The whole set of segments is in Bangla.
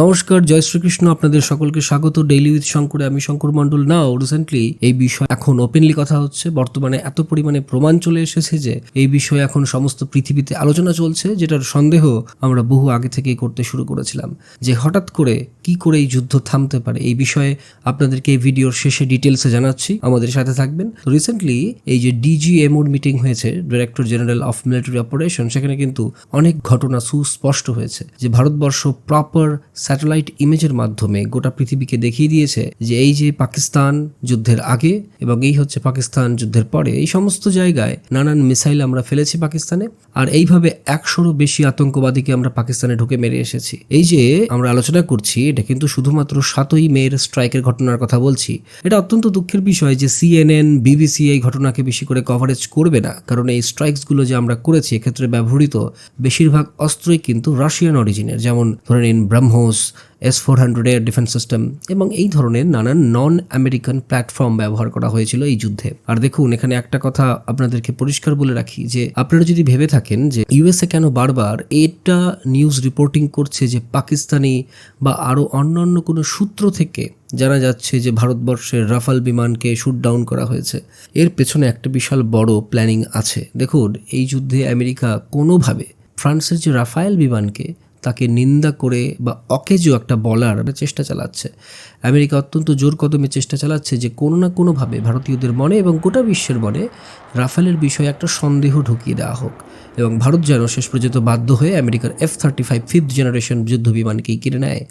নমস্কার, জয় শ্রীকৃষ্ণ, আপনাদের সকলকে স্বাগত। ডেইলি উইথ শঙ্করে আমি শঙ্কর মণ্ডল। নাও রিসেন্টলি এই বিষয় এখন ওপেনলি কথা হচ্ছে। বর্তমানে এত পরিমাণে প্রমাণ চলে এসেছে যে এই বিষয়ে এখন সমস্ত পৃথিবীতে আলোচনা চলছে, যেটার সন্দেহ আমরা বহু আগে থেকেই করতে শুরু করেছিলাম। যে হঠাৎ করে কি করে এই যুদ্ধ থামতে পারে, এই বিষয়ে আপনাদেরকে এই ভিডিওর শেষে ডিটেলসে জানাচ্ছি। আমাদের সাথে থাকবেন। তো রিসেন্টলি এই যে ডিজিএমওর মিটিং হয়েছে director general of military operation সেখানে কিন্তু অনেক ঘটনা সুস্পষ্ট হয়েছে। যে ভারতবর্ষ প্রপার স্যাটেলাইট ইমেজের মাধ্যমে গোটা পৃথিবীকে দেখিয়ে দিয়েছে যে এই যে পাকিস্তান যুদ্ধের আগে এবং এই হচ্ছে পাকিস্তান যুদ্ধের পরে, এই সমস্ত জায়গায় নানান মিসাইল আমরা ফেলেছি পাকিস্তানে আর এইভাবে একশোরও বেশি আতঙ্কবাদীকে আমরা পাকিস্তানে ঢুকে মেরে এসেছি। এই যে আমরা আলোচনা করছি, এটা কিন্তু শুধুমাত্র সাতই মেয়ের স্ট্রাইকের ঘটনার কথা বলছি। এটা অত্যন্ত দুঃখের বিষয় যে সিএনএন, বিবিসি এই ঘটনাকে বেশি করে কভারেজ করবে না, কারণ এই স্ট্রাইকসগুলো যে আমরা করেছি এক্ষেত্রে ব্যবহৃত, বেশিরভাগ অস্ত্রই কিন্তু রাশিয়ান অরিজিনের যেমন ধরে নিন BrahMos S four hundred air defence system এবং এই ধরনের নানান নন আমেরিকান প্ল্যাটফর্ম ব্যবহার করা হয়েছিল এই যুদ্ধে। আর দেখুন, এখানে একটা কথা আপনাদেরকে পরিষ্কার বলে রাখি যে, আপনারা যদি ভেবে থাকেন যে ইউএসএ কেন বারবার এটা নিউজ রিপোর্টিং করছে যে, পাকিস্তানি বা আরও অন্যান্য কোনো সূত্র থেকে জানা যাচ্ছে যে, ভারতবর্ষের রাফাল বিমানকে শুট ডাউন করা হয়েছে, এর পেছনে একটা বিশাল বড় প্ল্যানিং আছে। দেখুন, এই যুদ্ধে আমেরিকা কোনোভাবে ফ্রান্সের যে রাফায়েল বিমানকে তাকে নিন্দা করে বা অকেজো একটা বলার চেষ্টা চালাচ্ছে। আমেরিকা অত্যন্ত জোর কদমে চেষ্টা চালাচ্ছে যে কোনো না কোনোভাবে ভারতীয়দের মনে এবং গোটা বিশ্বের মনে রাফেলের বিষয়ে একটা সন্দেহ ঢুকিয়ে দেওয়া হোক এবং ভারত যেন শেষ পর্যন্ত বাধ্য হয়ে আমেরিকার F thirty five fifth generation যুদ্ধ বিমানকেই কিনে নেয়।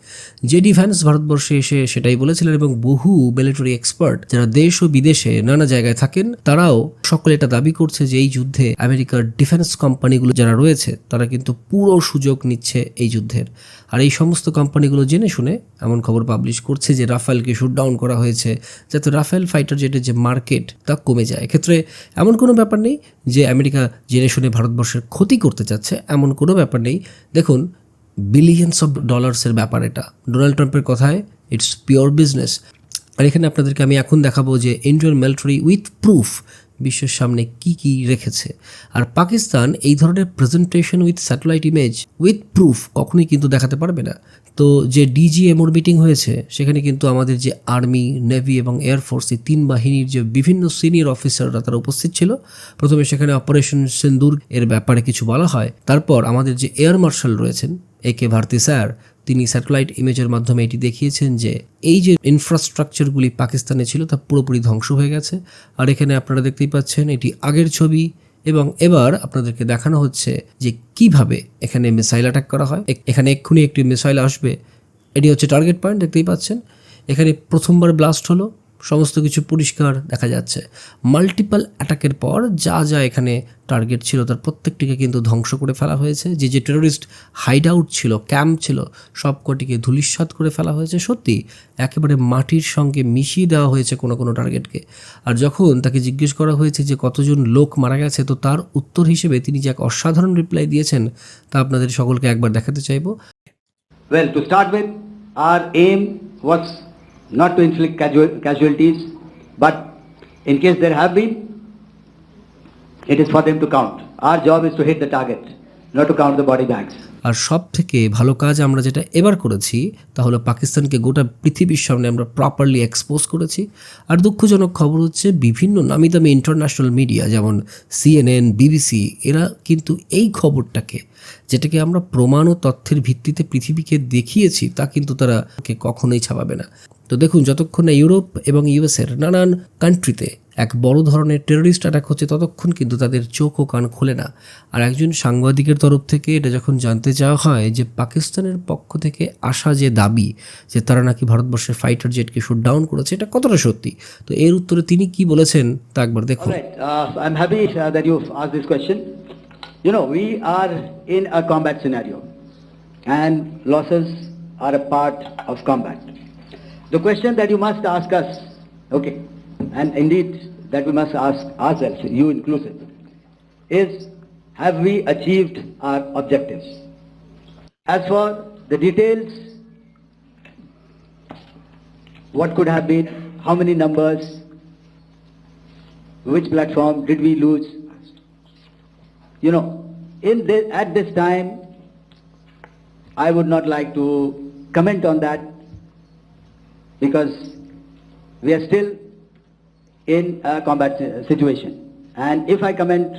যে ডিফেন্স ভারতবর্ষে এসে সেটাই বলেছিলেন এবং বহু মিলিটারি এক্সপার্ট যারা দেশ ও বিদেশে নানা জায়গায় থাকেন, তারাও সকলে এটা দাবি করছে যে এই যুদ্ধে আমেরিকার ডিফেন্স কোম্পানিগুলো যারা রয়েছে, তারা কিন্তু পুরো সুযোগ নিচ্ছে এই যুদ্ধের। আর এই সমস্ত কোম্পানিগুলো জেনে শুনে এমন খবর পাবলিশ করছে যে রাফেলকে শুট ডাউন করা হয়েছে, যাতে রাফেল ফাইটার জেটের যে মার্কেট তা কমে যায়। এক্ষেত্রে এমন কোনো ব্যাপার নেই যে আমেরিকা জেনে শুনে ভারতবর্ষের ক্ষতি করতে চাচ্ছে, এমন কোনো ব্যাপার নেই। দেখুন বিলিয়ন্স অফ ডলার্সের ব্যাপার এটা। ডোনাল্ড ট্রাম্পের কথায় ইটস পিওর বিজনেস আর এখানে আপনাদেরকে আমি এখন দেখাবো যে ইন্ডিয়ান মিলিটারি উইথ প্রুফ বিশ্বের সামনে কি কি রেখেছে। আর পাকিস্তান এই ধরনের presentation with satellite image with proof কখনোই কিন্তু দেখাতে পারবে না। তো যে ডিজিএমওর মিটিং হয়েছে, সেখানে কিন্তু আমাদের যে আর্মি নেভি এবং এয়ারফোর্স এই তিন বাহিনীর যে বিভিন্ন সিনিয়র অফিসাররা তারা উপস্থিত ছিল। প্রথমে সেখানে অপারেশন সিন্দুর এর ব্যাপারে কিছু বলা হয়। তারপর আমাদের যে এয়ার মার্শাল রয়েছেন এ কে ভারতী স্যার, তিনি স্যাটেলাইট ইমেজের মাধ্যমে এটি দেখিয়েছেন যে এই যে ইনফ্রাস্ট্রাকচারগুলি পাকিস্তানে ছিল, তা পুরোপুরি ধ্বংস হয়ে গেছে। আর এখানে আপনারা দেখতেই পাচ্ছেন, এটি আগের ছবি। এবং এবার আপনাদেরকে দেখানো হচ্ছে যে কীভাবে এখানে মিসাইল অ্যাটাক করা হয়। এখানে এক্ষুনি একটি মিসাইল আসবে। এটি হচ্ছে টার্গেট পয়েন্ট দেখতেই পাচ্ছেন। এখানে প্রথমবার ব্লাস্ট হলো। সমস্ত কিছু পরিষ্কার দেখা যাচ্ছে। মাল্টিপাল অ্যাটাকের পর যা যা এখানে টার্গেট ছিল তার প্রত্যেকটিকে কিন্তু ধ্বংস করে ফেলা হয়েছে। যে যে টেরোরিস্ট হাইড আউট ছিল ক্যাম্প ছিল সব কটিকে ধূলিসাৎ করে ফেলা হয়েছে। সত্যি একেবারে মাটির সঙ্গে মিশিয়ে দেওয়া হয়েছে কোনো কোনো টার্গেটকে আর যখন তাকে জিজ্ঞেস করা হয়েছে যে কতজন লোক মারা গেছে তো তার উত্তর হিসেবে তিনি যে এক অসাধারণ রিপ্লাই দিয়েছেন তা আপনাদের সকলকে একবার দেখাতে চাইব। Well, to start not to inflict casual- casualties, but in case there have been, it is for them to count. Our job is to hit the target, not to count the body bags. আর সব থেকে ভালো কাজ আমরা যেটা এবার করেছি তা হলো পাকিস্তানকে গোটা পৃথিবীর সামনে আমরা প্রপারলি এক্সপোজ করেছি আর দুঃখজনক খবর হচ্ছে বিভিন্ন নামি দামি ইন্টারন্যাশনাল মিডিয়া যেমন সিএনএন বিবিসি এরা কিন্তু এই খবরটাকে যেটাকে আমরা প্রমাণ ও তথ্যের ভিত্তিতে পৃথিবীকে দেখিয়েছি তা কিন্তু তারা কখনোই ছাপাবে না তো দেখুন যতক্ষণ না ইউরোপ এবং ইউএসের নানান কান্ট্রিতে এক বড় ধরনের টেররিস্ট অ্যাটাক হচ্ছে ততক্ষণ কিন্তু তাদের চোখ ও কান খোলে না আর একজন সাংবাদিকের তরফ থেকে এটা যখন জানতে চাওয়া হয় যে পাকিস্তানের পক্ষ থেকে আসা যে দাবি যে তারা নাকি ভারতবর্ষের ফাইটার জেটকে শুট ডাউন করেছে এটা কতটা সত্যি তো এর উত্তরে তিনি কি বলেছেন তা একবার দেখুন uh, uh. You know, we are in a combat scenario, and losses are a part of combat. The question that you must ask us, okay, and indeed that we must ask ourselves, you inclusive, is have we achieved our objectives? As for the details, what could have been, how many numbers, which platform did we lose? You know, in this, at this time, I would not like to comment on that because we are still in a combat uh, situation. And if I comment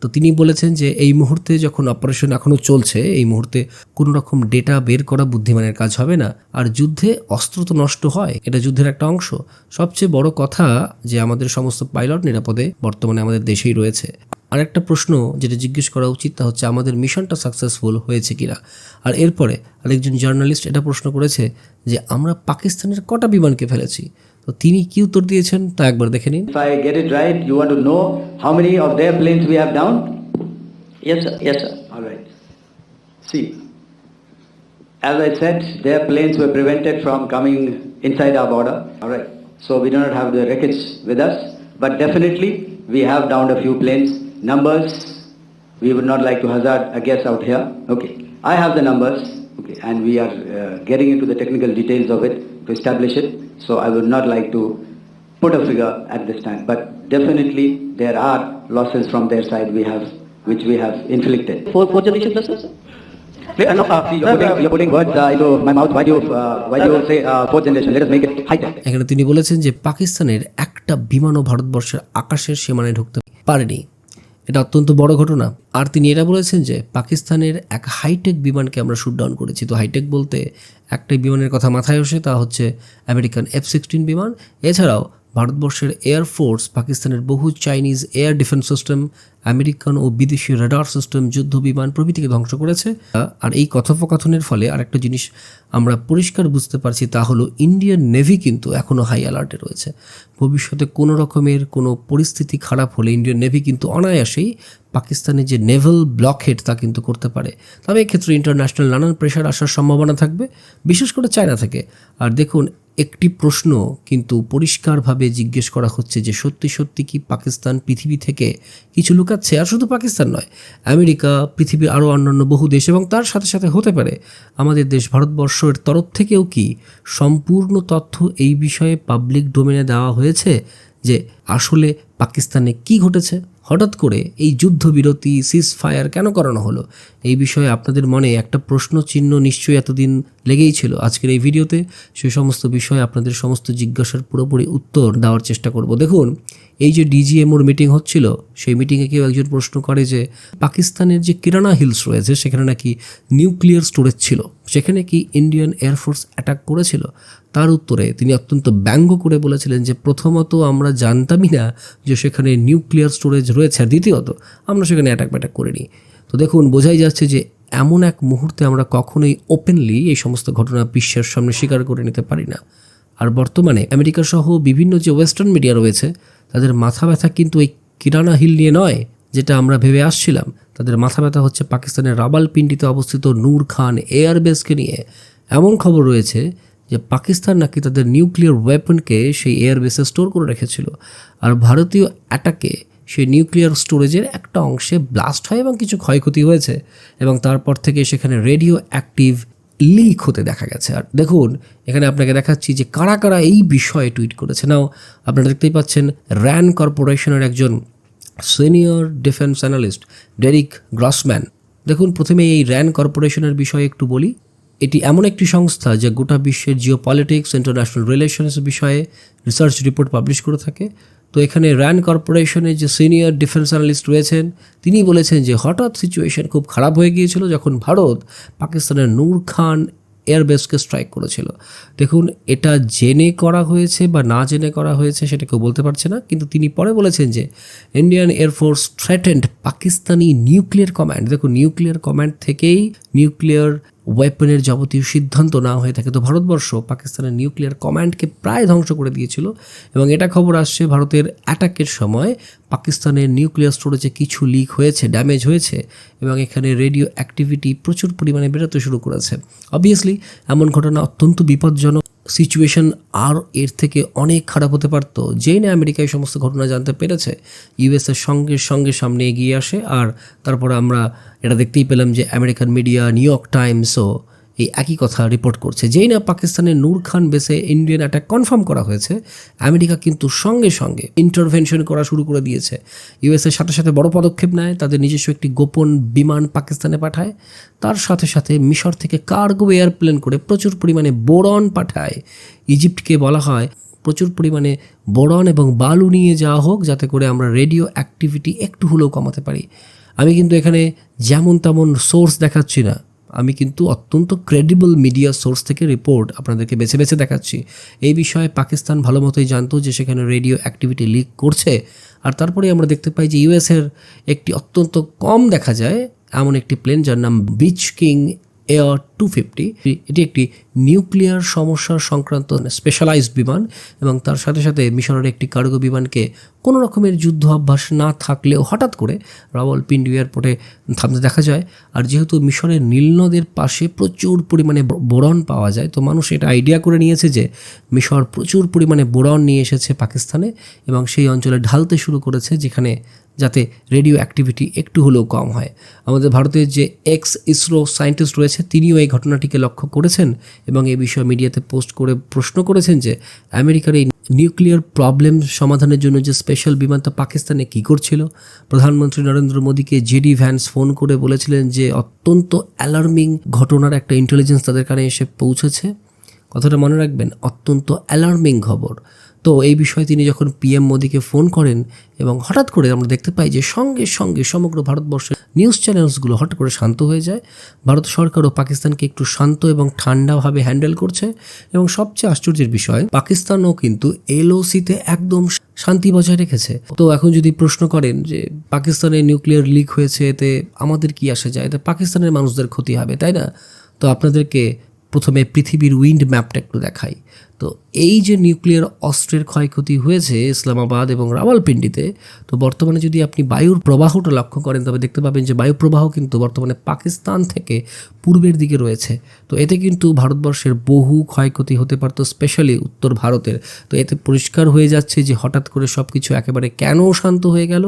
তো তিনি বলেছেন যে এই মুহূর্তে যখন অপারেশন এখনও চলছে, এই মুহূর্তে কোনো রকম ডেটা বের করা বুদ্ধিমানের কাজ হবে না। আর যুদ্ধে অস্ত্র তো নষ্ট হয়, এটা যুদ্ধের একটা অংশ। সবচেয়ে বড় কথা যে আমাদের সমস্ত পাইলট নিরাপদে বর্তমানে আমাদের দেশেই রয়েছে। আর একটা প্রশ্ন যেটা জিজ্ঞেস করা উচিত, তা হচ্ছে আমাদের মিশনটা সাকসেসফুল হয়েছে কিনা? আর এরপরে আরেকজন জার্নালিস্ট এটা প্রশ্ন করেছে যে, আমরা পাকিস্তানের কটা বিমানকে ফেলেছি? তো তিনি কি উত্তর দিয়েছেন তা একবার দেখে নিন If I get it right, you want to know how many of their planes we have down? Yes, sir. Yes, sir. All right. See, as I said, their planes were prevented from coming inside our border. All right. So we do not have the wreckage with us, but definitely we have downed a few planes. Numbers, we would not like to hazard a guess out here. Okay. I have the numbers. And we are uh, getting into the technical details of it to establish it. So I would not like to put a figure at this time, but definitely there are losses from their side we have, which we have inflicted. Four, four generation, sir. Uh, no, uh, see, you're putting, you're putting words uh, into my mouth. Why do you, uh, why do you say uh, fourth generation? Let us make it high tech. এখানে তিনি বলেছেন যে পাকিস্তানের একটা বিমানও ভারতবর্ষের আকাশের সীমানায় ঢুকতে পারেনি এটা অত্যন্ত বড় ঘটনা। আর তিনি এটা বলেছেন যে পাকিস্তানের এক হাইটেক বিমানকে আমরা শুট ডাউন করেছি। তো হাইটেক বলতে একটাই বিমানের কথা মাথায় আসে, তা হচ্ছে আমেরিকান এফ সিক্সটিন বিমান। এছাড়াও ভারতবর্ষের এয়ারফোর্স পাকিস্তানের বহু Chinese air defence system American ও বিদেশি রাডার সিস্টেম যুদ্ধ বিমান প্রভৃতিকে ধ্বংস করেছে। আর এই কথোপকথনের ফলে আরেকটা জিনিস আমরা পরিষ্কার বুঝতে পারছি, তা হলো ইন্ডিয়ান নেভি কিন্তু এখনও হাই অ্যালার্টে রয়েছে। ভবিষ্যতে কোনো রকমের কোনো পরিস্থিতি খারাপ হলে ইন্ডিয়ান নেভি কিন্তু অনায়াসেই পাকিস্তানের যে নেভাল ব্লকহেড তা কিন্তু করতে পারে। তবে এক্ষেত্রে ইন্টারন্যাশনাল নানান প্রেশার আসার সম্ভাবনা থাকবে, বিশেষ করে চায়না থেকে। আর দেখুন একটি প্রশ্ন কিন্তু পরিষ্কারভাবে জিজ্ঞেস করা হচ্ছে যে সত্যি সত্যি কি পাকিস্তান পৃথিবী থেকে কিছু লুকাচ্ছে? আর শুধু পাকিস্তান নয়, আমেরিকা, পৃথিবীর আরও অন্যান্য বহু দেশ এবং তার সাথে সাথে হতে পারে আমাদের দেশ ভারতবর্ষের তরফ থেকেও কি সম্পূর্ণ তথ্য এই বিষয়ে পাবলিক ডোমেনে দেওয়া হয়েছে যে আসলে পাকিস্তানে কি ঘটেছে? হঠাৎ করে এই যুদ্ধবিরতি সিজ ফায়ার কেন করানো হলো? এই বিষয়ে আপনাদের মনে একটা প্রশ্ন চিহ্ন নিশ্চয়ই এতদিন লেগেই ছিল। আজকের এই ভিডিওতে সেই সমস্ত বিষয়ে আপনাদের সমস্ত জিজ্ঞাসার পুরোপুরি উত্তর দেওয়ার চেষ্টা করব। দেখুন, এই যে ডিজিএমওর মিটিং হচ্ছিল, সেই মিটিংয়ে কেউ একজন প্রশ্ন করে যে, পাকিস্তানের যে কিরানা হিলস রয়েছে, সেখানে নাকি নিউক্লিয়ার স্টোরেজ ছিল? সেখানে কি ইন্ডিয়ান এয়ারফোর্স অ্যাটাক করেছিল? তার উত্তরে তিনি অত্যন্ত ব্যঙ্গ করে বলেছিলেন যে, প্রথমত আমরা জানতামই না যে সেখানে নিউক্লিয়ার স্টোরেজ রয়েছে, আর দ্বিতীয়ত, আমরা সেখানে অ্যাটাক ব্যাটাক করিনি। তো দেখুন, বোঝাই যাচ্ছে যে এমন এক মুহূর্তে আমরা কখনোই ওপেনলি এই সমস্ত ঘটনা বিশ্বের সামনে স্বীকার করে নিতে পারি না। আর বর্তমানে আমেরিকা সহ বিভিন্ন যে ওয়েস্টার্ন মিডিয়া রয়েছে, তাদের মাথা ব্যথা কিন্তু এই কিরানা হিল নিয়ে নয়, যেটা আমরা ভেবে আসছিলাম। তাদের মাথা ব্যথা হচ্ছে পাকিস্তানের রাবালপিন্ডিতে অবস্থিত নূর খান এয়ারবেসকে নিয়ে। এমন খবর রয়েছে যে পাকিস্তান নাকি তাদের নিউক্লিয়ার ওয়েপনকে সেই এয়ারবেসে স্টোর করে রেখেছিল। আর ভারতীয় অ্যাটাকে সেই নিউক্লিয়ার স্টোরেজের একটা অংশে ব্লাস্ট হয় এবং কিছু ক্ষয়ক্ষতি হয়েছে এবং তারপর থেকে সেখানে রেডিও অ্যাক্টিভ লিক হতে দেখা গেছে। আর দেখুন, এখানে আপনাকে দেখাচ্ছি যে কারা কারা এই বিষয়ে টুইট করেছে। নাও, আপনারা দেখতেই পাচ্ছেন র্যান কর্পোরেশনের একজন senior defence analyst, Derek Grossman. দেখুন, প্রথমে এই র্যান কর্পোরেশনের বিষয়ে একটু বলি। এটি এমন একটি সংস্থা যা গোটা বিশ্বের জিও পলিটিক্স ইন্টারন্যাশনাল রিলেশনস বিষয়ে রিসার্চ রিপোর্ট পাবলিশ করে থাকে। তো এখানে র্যান কর্পোরেশনের যে সিনিয়র ডিফেন্স অ্যানালিস্ট রয়েছেন, তিনি বলেছেন যে হঠাৎ সিচুয়েশন খুব খারাপ হয়ে গিয়েছিল যখন ভারত পাকিস্তানের নূর খান এয়ারবেসকে স্ট্রাইক করেছিল। দেখুন, এটা জেনে করা হয়েছে বা না জেনে করা হয়েছে সেটা কেউ বলতে পারছে না, কিন্তু তিনি পরে বলেছেন যে Indian air force threatened Pakistani nuclear command. দেখুন, নিউক্লিয়ার কমান্ড থেকেই নিউক্লিয়ার ওয়েপনের যাবতীয় সিদ্ধান্ত না হয়ে থাকে। তো ভারতবর্ষ পাকিস্তানের নিউক্লিয়ার কমান্ডকে প্রায় ধ্বংস করে দিয়েছিল এবং এটা খবর আসছে ভারতের অ্যাটাকের সময়। পাকিস্তানের নিউক্লিয়ার স্টোরেজে কিছু লিক হয়েছে ড্যামেজ হয়েছে এবং এখানে রেডিও অ্যাক্টিভিটি প্রচুর পরিমাণে বেরোতে শুরু করেছে। অবভিয়াসলি এমন ঘটনা অত্যন্ত বিপজ্জনক। সিচুয়েশন আর এর থেকে অনেক খারাপ হতে পারত। যেই না আমেরিকা এই সমস্ত ঘটনা জানতে পেরেছে ইউএসএর সঙ্গে সঙ্গে সামনে এগিয়ে আসে। আর তারপরে আমরা এটা দেখতেই পেলাম যে আমেরিকান মিডিয়া নিউ ইয়র্ক টাইমসও এই একই কথা রিপোর্ট করছে। যেই না পাকিস্তানের নূর খান বেসে ইন্ডিয়ান অ্যাটাক কনফার্ম করা হয়েছে, আমেরিকা কিন্তু সঙ্গে সঙ্গে ইন্টারভেনশন করা শুরু করে দিয়েছে। ইউএসএর সাথে সাথে বড় পদক্ষেপ নেয়, তাদের নিজস্ব একটি গোপন বিমান পাকিস্তানে পাঠায়। তার সাথে সাথে মিশর থেকে কার্গো এয়ারপ্লেন করে প্রচুর পরিমাণে বোরন পাঠায়। ইজিপ্টকে বলা হয় প্রচুর পরিমাণে বোরন এবং বালু নিয়ে যাওয়া হোক, যাতে করে আমরা রেডিও অ্যাক্টিভিটি একটু হলেও কমাতে পারি। আমি কিন্তু এখানে যেমন তেমন সোর্স দেখাচ্ছি না। আমি কিন্তু অত্যন্ত ক্রেডিবল মিডিয়া সোর্স থেকে রিপোর্ট আপনাদেরকে বেছে বেছে দেখাচ্ছি। এই বিষয়ে পাকিস্তান ভালো মতোই জানতো যে সেখানে রেডিও অ্যাক্টিভিটি লিক করছে। আর তারপরে আমরা দেখতে পাই যে ইউএসের একটি অত্যন্ত কম দেখা যায়, এমন একটি প্লেন যার নাম beech king air two fifty, এটি একটি নিউক্লিয়ার সমস্যার সংক্রান্ত স্পেশালাইজড বিমান এবং তার সাথে সাথে মিশরের একটি কার্গো বিমানকে কোনো রকমের যুদ্ধ অভ্যাস না থাকলেও হঠাৎ করে রাওয়ালপিন্ডি এয়ারপোর্টে থামতে দেখা যায়। আর যেহেতু মিশরের নীলনদের পাশে প্রচুর পরিমাণে বোরন পাওয়া যায়, তো মানুষ এটা আইডিয়া করে নিয়েছে যে মিশর প্রচুর পরিমাণে বোরন নিয়ে এসেছে পাকিস্তানে এবং সেই অঞ্চলে ঢালতে শুরু করেছে, যেখানে যাতে রেডিও অ্যাক্টিভিটি একটু হলেও কম হয়। আমাদের ভারতের যে এক্স ইসরো সায়েন্টিস্ট রয়েছে, তিনিও এই ঘটনাটিকে লক্ষ্য করেছেন এবং এই বিষয়ে মিডিয়াতে পোস্ট করে প্রশ্ন করেছেন যে আমেরিকার এই নিউক্লিয়ার প্রবলেম সমাধানের জন্য যে স্পেশাল বিমানটা পাকিস্তানে কী করছিল? প্রধানমন্ত্রী নরেন্দ্র মোদীকে জেডি ভ্যান্স ফোন করে বলেছিলেন যে অত্যন্ত অ্যালার্মিং ঘটনার একটা ইন্টেলিজেন্স তাদের কানে এসে পৌঁছেছে। কথাটা মনে রাখবেন, অত্যন্ত অ্যালার্মিং খবর। তো এই বিষয়ে তিনি যখন পিএম মোদীকে ফোন করেন এবং হঠাৎ করে আমরা দেখতে পাই যে সঙ্গে সঙ্গে সমগ্র ভারতবর্ষের নিউজ চ্যানেলসগুলো হঠাৎ করে শান্ত হয়ে যায়। ভারত সরকারও পাকিস্তানকে একটু শান্ত এবং ঠান্ডাভাবে হ্যান্ডেল করছে এবং সবচেয়ে আশ্চর্যের বিষয়, পাকিস্তানও কিন্তু এলওসিতে একদম শান্তি বজায় রেখেছে। তো এখন যদি প্রশ্ন করেন যে পাকিস্তানের নিউক্লিয়ার লিক হয়েছে, এতে আমাদের কি আসে যায়? এতে পাকিস্তানের মানুষদের ক্ষতি হবে, তাই না? তো আপনাদেরকে প্রথমে পৃথিবীর উইন্ড ম্যাপটা একটু দেখাই। তো এই যে নিউক্লিয়ার অস্ত্রের ক্ষয়ক্ষতি হয়েছে ইসলামাবাদ এবং রাওয়ালপিন্ডিতে, তো বর্তমানে যদি আপনি বায়ুর প্রবাহটা লক্ষ্য করেন, তবে দেখতে পাবেন যে বায়ু প্রবাহ কিন্তু বর্তমানে পাকিস্তান থেকে পূর্বের দিকে রয়েছে। তো এতে কিন্তু ভারতবর্ষের বহু ক্ষয়ক্ষতি হতে পারতো, স্পেশালি উত্তর ভারতের। তো এতে পরিষ্কার হয়ে যাচ্ছে যে হঠাৎ করে সব কিছু একেবারে কেন শান্ত হয়ে গেল,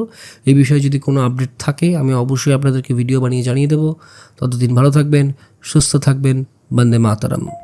এই বিষয়ে যদি কোনো আপডেট থাকে, আমি অবশ্যই আপনাদেরকে ভিডিও বানিয়ে জানিয়ে দেবো। ততদিন ভালো থাকবেন, সুস্থ থাকবেন, বন্দে মাতারাম।